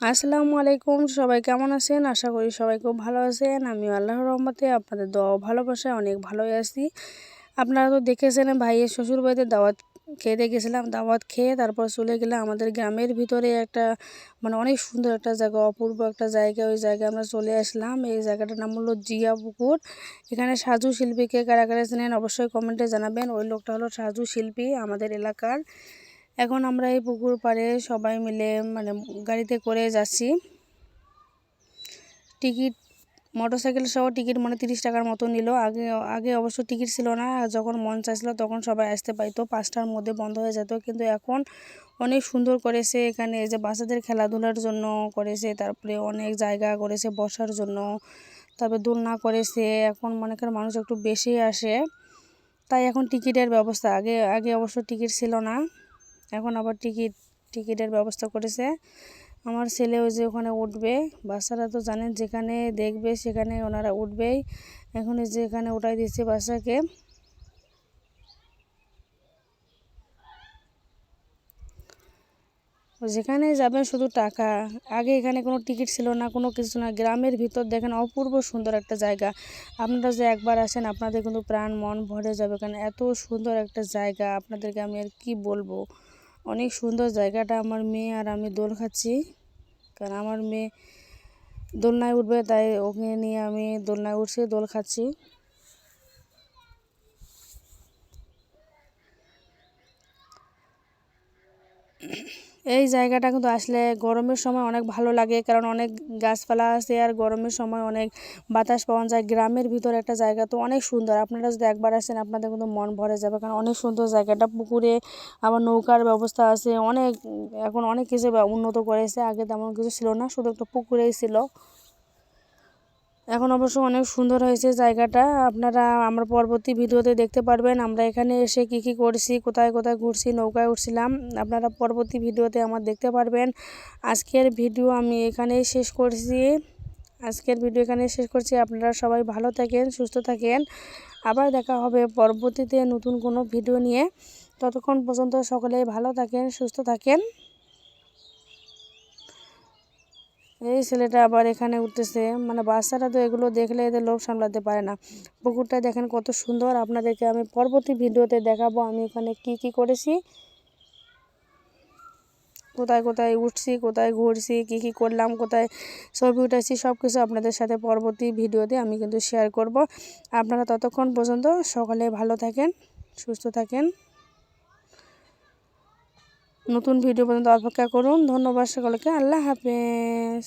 আসসালামু আলাইকুম, সবাই কেমন আছেন? আশা করি সবাই খুব ভালো আছেন। আমি আল্লাহর রহমতে আপনাদের দোয়া ভালোবাসায় অনেক ভালোই আছি। আপনারা তো দেখেছেন, ভাইয়ের শ্বশুর বাড়িতে দাওয়াত খেতে গেছিলাম, দাওয়াত খেয়ে তারপর চলে গেলাম আমাদের গ্রামের ভিতরে একটা মানে অনেক সুন্দর একটা জায়গা, অপূর্ব একটা জায়গা। ওই জায়গায় আমরা চলে আসলাম। এই জায়গাটার নাম হলো জিয়া পুকুর। এখানে সাজু শিল্পীকে কারা কারা চেনেন অবশ্যই কমেন্টে জানাবেন। ওই লোকটা হলো সাজু শিল্পী আমাদের এলাকার। এখন আমরা এই পুকুর পাড়ে সবাই মিলে মানে গাড়িতে করে যাচ্ছি। টিকিট, মোটরসাইকেল সহ টিকিট মানে তিরিশ টাকার মতো নিল। আগে আগে অবশ্য টিকিট ছিল না যখন মন চাইছিল তখন সবাই আসতে পাইতো। পাঁচটার মধ্যে বন্ধ হয়ে যেত। কিন্তু এখন অনেক সুন্দর করেছে এখানে। যে বাচ্চাদের খেলাধুলার জন্য করেছে, তারপরে অনেক জায়গা করেছে বসার জন্য। তারপরে দোলনা করেছে। এখন মনে করেন মানুষ একটু বেশি আসে। তাই এখন টিকিটের ব্যবস্থা। আগে আগে অবশ্য টিকিট ছিল না। এখন আবার টিকিট, টিকিটের ব্যবস্থা করেছে। আমার ছেলে ওই যে ওখানে উঠবে। বাচ্চারা তো জানেন যেখানে দেখবে সেখানে ওনারা উঠবেই। এখন যে এখানে উঠাই দিচ্ছে বাচ্চাকে। যেখানে যাবেন শুধু টাকা। আগে এখানে কোনো টিকিট ছিল না, কোনো কিছু না। গ্রামের ভিতর দেখেন অপূর্ব সুন্দর একটা জায়গা। আপনারা যে একবার আসেন, আপনাদের কিন্তু প্রাণ মন ভরে যাবে। কারণ এত সুন্দর একটা জায়গা। আপনাদেরকে আমি আর কি বলব? অনেক সুন্দর জায়গাটা আমার মেয়ে আর আমি দোল খাচ্ছি। কারণ আমার মেয়ে দোলনায় উঠবে, তাই ওকে নিয়ে আমি দোলনায় উঠছি, দোল খাচ্ছি। এই জায়গাটা কিন্তু আসলে গরমের সময় অনেক ভালো লাগে, কারণ অনেক গাছপালা আছে আর গরমের সময় অনেক বাতাস পাওয়া যায়। গ্রামের ভিতর একটা জায়গা তো অনেক সুন্দর। আপনারা যদি একবার আসেন, আপনাদের কিন্তু মন ভরে যাবে, কারণ অনেক সুন্দর জায়গাটা। পুকুরে আবার নৌকার ব্যবস্থা আছে, অনেক, এখন অনেক কিছু উন্নত করেছে, আগে তেমন কিছু ছিল না, শুধু একটা পুকুরেই ছিল। এখন অবশ্য অনেক সুন্দর হয়েছে জায়গাটা। আপনারা আমরা পরবর্তী ভিডিওতে দেখতে পারবেন আমরা এখানে এসে কি কি করছি, কোথায় কোথায় ঘুরছি, নৌকায় উঠছিলাম। আপনারা পরবর্তী ভিডিওতে আমার দেখতে পারবেন। আজকের ভিডিও আমি এখানেই শেষ করছি। আজকের ভিডিও এখানে শেষ করছি। আপনারা সবাই ভালো থাকেন, সুস্থ থাকেন। আবার দেখা হবে পরবর্তীতে নতুন কোনো ভিডিও নিয়ে। ততক্ষণ পর্যন্ত সকলেই ভালো থাকেন, সুস্থ থাকেন। এই ছেলেটা আবার এখানে উঠতেছে। মানে বাচ্চারা তো এগুলো দেখলে এদের লোভ সামলাতে পারে না। পুকুরটা দেখেন কত সুন্দর। আপনাদেরকে আমি পরবর্তী ভিডিওতে দেখাবো আমি এখানে কি কি করেছি। কোথায় কোথায় উঠছি, কোথায় ঘুরছি, কি কি করলাম, কোথায় ছবি উঠেছি সব কিছু আপনাদের সাথে পরবর্তী ভিডিওতে আমি কিন্তু শেয়ার করব। আপনারা ততক্ষণ পর্যন্ত সকালে ভালো থাকেন, সুস্থ থাকেন। নতুন ভিডিও পর্যন্ত অপেক্ষা করুন। ধন্যবাদ সকলকে। আল্লাহ হাফেজ।